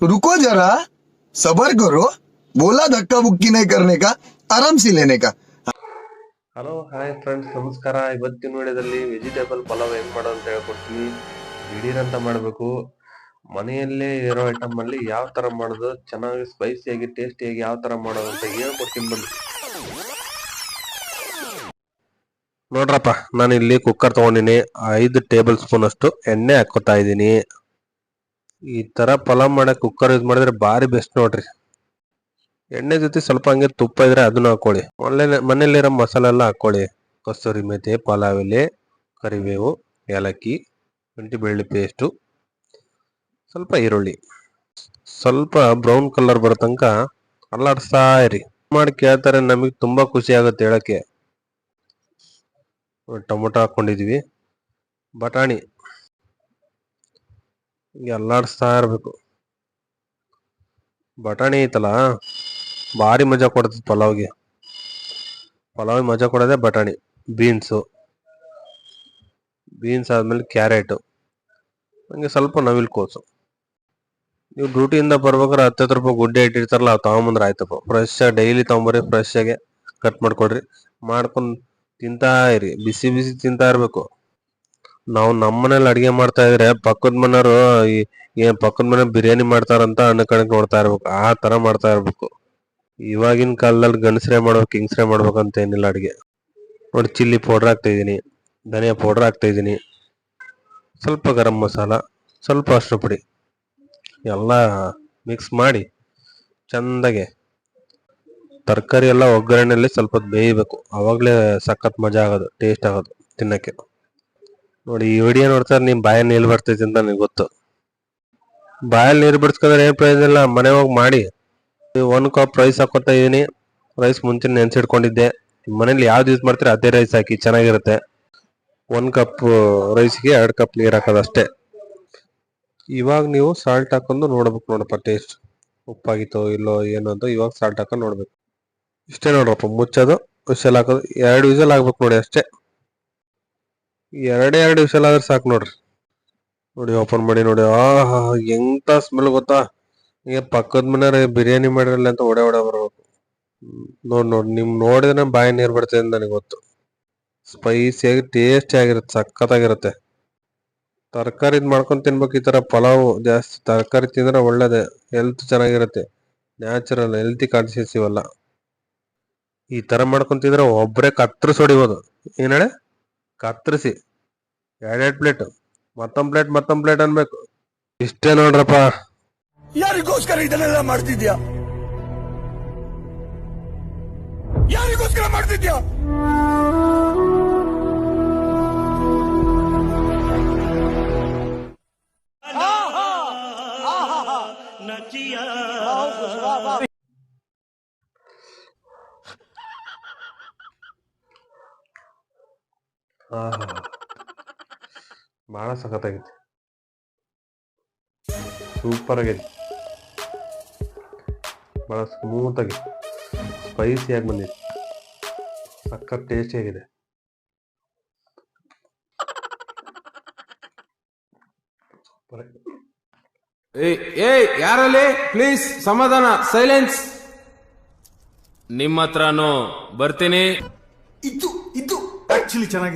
तो रुको जरा सबर करो बोला धक्का बुक्की नहीं करने का आराम से लेने का ಹಲೋ ಹಾಯ್ ಫ್ರೆಂಡ್ಸ್ ನಮಸ್ಕಾರ ಇವತ್ತಿನ ವಿಡಿಯೋದಲ್ಲಿ ವೆಜಿಟೇಬಲ್ ಪಲಾವ್ ಹೆಂಗ್ ಮಾಡೋದು ಅಂತ ಹೇಳ್ಕೊಡ್ತೀನಿ ದಿಢೀರ್ ಅಂತ ಮಾಡಬೇಕು ಮನೆಯಲ್ಲೇ ಇರೋ ಐಟಮ್ ಅಲ್ಲಿ ಯಾವ ತರ ಮಾಡೋದು ಚೆನ್ನಾಗಿ ಸ್ಪೈಸಿಯಾಗಿ ಟೇಸ್ಟಿಯಾಗಿ ಯಾವ ತರ ಮಾಡೋದು ಅಂತ ಹೇಳ್ಕೊಡ್ತೀನಿ ಬನ್ನಿ ನೋಡ್ರಪ್ಪ ನಾನು ಇಲ್ಲಿ ಕುಕ್ಕರ್ ತಗೊಂಡಿನಿ ಐದು ಟೇಬಲ್ ಸ್ಪೂನ್ ಅಷ್ಟು ಎಣ್ಣೆ ಹಾಕೋತಾ ಇದ್ದೀನಿ ಈ ತರ ಪಲಾವ್ ಮಾಡಕ್ ಕುಕ್ಕರ್ ಯೂಸ್ ಮಾಡಿದ್ರೆ ಬಾರಿ ಬೆಸ್ಟ್ ನೋಡ್ರಿ. ಎಣ್ಣೆ ಜೊತೆ ಸ್ವಲ್ಪ ಹಂಗೆ ತುಪ್ಪ ಇದ್ರೆ ಅದನ್ನ ಹಾಕೊಳ್ಳಿ. ಮನೇಲಿ ಮನೇಲಿರೋ ಮಸಾಲೆ ಎಲ್ಲ ಹಾಕೊಳ್ಳಿ. ಕಸ್ತೂರಿ ಮೆಥಿ ಪಲಾವ್ ಎಲೆ, ಕರಿಬೇವು, ಏಲಕ್ಕಿ, ಶುಂಠಿ ಬೆಳ್ಳಿ ಪೇಸ್ಟು ಸ್ವಲ್ಪ ಈರುಳ್ಳಿ. ಸ್ವಲ್ಪ ಬ್ರೌನ್ ಕಲರ್ ಬರೋ ತನಕ ಅಲ್ಲಾಡಿಸ್ತಾ ಇರಿ. ಮಾಡಿ ಕೇಳ್ತಾರೆ ನಮಗೆ ತುಂಬ ಖುಷಿ ಆಗುತ್ತೆ ಹೇಳಕ್ಕೆ. ಟೊಮೊಟೊ ಹಾಕ್ಕೊಂಡಿದ್ವಿ ಬಟಾಣಿ. ಹಿಂಗೆ ಇರಬೇಕು. ಬಟಾಣಿ ಐತಲ್ಲ, ಭಾರಿ ಮಜಾ ಕೊಡ್ತದೆ ಪಲಾವ್ಗೆ. ಪಲಾವ್ ಮಜಾ ಕೊಡೋದೇ ಬಟಾಣಿ ಬೀನ್ಸು ಬೀನ್ಸ್ ಆದಮೇಲೆ ಕ್ಯಾರೆಟು ಹಂಗೆ ಸ್ವಲ್ಪ ನವಿಲು ಕೋಸು. ನೀವು ಡ್ಯೂಟಿಯಿಂದ ಬರ್ಬೇಕಾದ್ರೆ ಹತ್ತತ್ತು ರೂಪಾಯಿ ಗುಡ್ಡೆ ಇಟ್ಟಿರ್ತಾರಲ್ಲ ಅವು ತಗೊಂಬಂದ್ರೆ ಆಯ್ತಪ್ಪ. ಫ್ರೆಶ್ ಡೈಲಿ ತಗೊಂಬರ್ರಿ ಫ್ರೆಶ್ ಆಗಿ ಕಟ್ ಮಾಡ್ಕೊಡ್ರಿ. ಮಾಡ್ಕೊಂಡು ತಿಂತಾ ಇರಿ. ಬಿಸಿ ಬಿಸಿ ತಿಂತಾ ಇರ್ಬೇಕು. ನಾವು ನಮ್ಮ ಮನೇಲಿ ಅಡಿಗೆ ಮಾಡ್ತಾ ಇದ್ರೆ ಪಕ್ಕದ ಮನೆಯವರು ಏನ್ ಪಕ್ಕದ ಮನೆ ಬಿರಿಯಾನಿ ಮಾಡ್ತಾರಂತ ಅನ್ಕಣಕ್ ನೋಡ್ತಾ ಇರ್ಬೇಕು. ಆ ತರ ಮಾಡ್ತಾ ಇರ್ಬೇಕು. ಇವಾಗಿನ ಕಾಲದಲ್ಲಿ ಗಂಡಸ್ರೇ ಮಾಡ್ಬೇಕು ಹಿಂಗ್ಸ್ರೇ ಮಾಡ್ಬೇಕು ಅಂತ ಏನಿಲ್ಲ ಅಡಿಗೆ. ನೋಡಿ ಚಿಲ್ಲಿ ಪೌಡರ್ ಹಾಕ್ತಾ ಇದೀನಿ ಧನಿಯಾ ಪೌಡರ್ ಹಾಕ್ತಾ ಇದೀನಿ ಸ್ವಲ್ಪ ಗರಂ ಮಸಾಲ, ಸ್ವಲ್ಪ ಅಷ್ಟು ಪುಡಿ. ಎಲ್ಲ ಮಿಕ್ಸ್ ಮಾಡಿ ಚಂದಾಗೆ ತರಕಾರಿ ಎಲ್ಲ ಒಗ್ಗರಣೆಯಲ್ಲಿ ಸ್ವಲ್ಪ ಬೇಯಬೇಕು. ಅವಾಗಲೇ ಸಖತ್ ಮಜಾ ಆಗೋದು, ಟೇಸ್ಟ್ ಆಗೋದು ತಿನ್ನಕ್ಕೆ. ನೋಡಿ, ಈ ವಿಡಿಯೋ ನೋಡ್ತಾರೆ, ನಿಮ್ ಬಾಯಲ್ಲಿ ನೀರು ಬರ್ತೈತಿ ಅಂತ ನನಗೆ ಗೊತ್ತು. ಬಾಯಲ್ಲಿ ನೀರು ಬಿಡಿಸ್ಕೊಂಡ್ರೆ ಏನ್ ಪ್ರಯೋಜನ ಇಲ್ಲ, ಮನೆ ಹೋಗಿ ಮಾಡಿ. ಒನ್ ಕಪ್ ರೈಸ್ ಹಾಕೋತಾ ಇದೀನಿ. ರೈಸ್ ಮುಂಚೆ ನೆನ್ಸಿಡ್ಕೊಂಡಿದ್ದೆ ಮನೇಲಿ ಯಾವ್ದು ಯೂಸ್ ಮಾಡ್ತೀರಾ, ಅದೇ ರೈಸ್ ಹಾಕಿ, ಚೆನ್ನಾಗಿರುತ್ತೆ. ಒನ್ ಕಪ್ ರೈಸ್ಗೆ ಎರಡು ಕಪ್ ನೀರು ಹಾಕೋದಷ್ಟೇ. ಇವಾಗ ನೀವು ಸಾಲ್ಟ್ ಹಾಕೊಂಡು ನೋಡ್ಬೇಕು ನೋಡಪ್ಪ ಟೇಸ್ಟ್ ಉಪ್ಪಾಗಿತ್ತೋ ಇಲ್ಲೋ ಏನು ಅಂತ ಇವಾಗ ಸಾಲ್ಟ್ ಹಾಕೊಂಡು ನೋಡ್ಬೇಕು. ಇಷ್ಟೇ ನೋಡ್ರಪ್ಪ, ಮುಚ್ಚೋದು, ವಿಷಲ್ ಹಾಕೋದು, ಎರಡು ವಿಷಲ್ ಆಗ್ಬೇಕು ನೋಡಿ ಅಷ್ಟೇ. ಎರಡೇ ಎರಡು ವಿಷಲ್ ಆದ್ರೆ ಸಾಕು ನೋಡ್ರಿ. ನೋಡಿ ಓಪನ್ ಮಾಡಿ ನೋಡಿ. ಆಹಾ, ಎಂತ ಸ್ಮೆಲ್ ಗೊತ್ತಾ? ಈಗ ಪಕ್ಕದ ಮನೆಯವ್ರು ಬಿರಿಯಾನಿ ಮಾಡಿರಲ್ಲ ಅಂತ ಓಡೆ ಒಡೆ ಬರ್ಬೇಕು. ನೋಡಿ ನೋಡಿ, ನಿಮ್ ನೋಡಿದ್ರೆ ಬಾಯಿ ನೀರು ಬರ್ತದೆ ಅಂತ ನನಗೆ ಗೊತ್ತು. ಸ್ಪೈಸಿಯಾಗಿ ಟೇಸ್ಟಿ ಆಗಿರುತ್ತೆ, ಸಖತ್ತಾಗಿರುತ್ತೆ. ತರಕಾರಿ ಮಾಡ್ಕೊಂಡು ತಿನ್ಬೇಕು ಈ ತರ ಪಲಾವ್ ಜಾಸ್ತಿ ತರಕಾರಿ ತಿಂದ್ರೆ ಒಳ್ಳೇದೇ ಹೆಲ್ತ್ ಚೆನ್ನಾಗಿರುತ್ತೆ. ನ್ಯಾಚುರಲ್ ಹೆಲ್ತಿ ಕಾನ್ಸಿಯಸ್ ಇವೆಲ್ಲ. ಈ ತರ ಮಾಡ್ಕೊಂತಿದ್ರೆ ತಿಂದ್ರೆ ಒಬ್ರೇ ಕತ್ತರಿಸಿ ಹೊಡಿಬೋದು. ಏನೇಳೆ ಕತ್ತರಿಸಿ ಎರಡೆರಡು ಪ್ಲೇಟ್ ಮತ್ತೊಂದು ಪ್ಲೇಟ್ ಮತ್ತೊಂದು ಪ್ಲೇಟ್ ಅನ್ಬೇಕು ಇಷ್ಟೇ ನೋಡ್ರಪ್ಪ ಯಾರಿಗೋಸ್ಕರ ಇದನ್ನೆಲ್ಲ ಮಾಡ್ತಿದ್ಯಾ ಯಾರಿಗೋಸ್ಕರ ಮಾಡ್ತಿದ್ಯಾ ಆಹಾ. ಬಹಳ ಸಖತ್ತಾಗೈತಿ. ಸೂಪರ್ ಆಗೈತಿ. ಬಹಳ ಸ್ಮೂತ್ ಆಗಿ ಸ್ಪೈಸಿ ಆಗಿ ಬಂದಿದೆ ಸಖತ್ ಟೇಸ್ಟಿ ಆಗಿದೆ. ಏ ಆಗಿದೆ. ಏಯ್ ಏಯ್ ಯಾರಲ್ಲಿ? ಪ್ಲೀಸ್ ಸಮಾಧಾನ ಸೈಲೆನ್ಸ್ ನಿಮ್ಮ ಹತ್ರನೂ ಬರ್ತೀನಿ. ಇದು ಇದ್ದು ಆಕ್ಚುಲಿ ಚೆನ್ನಾಗಿದೆ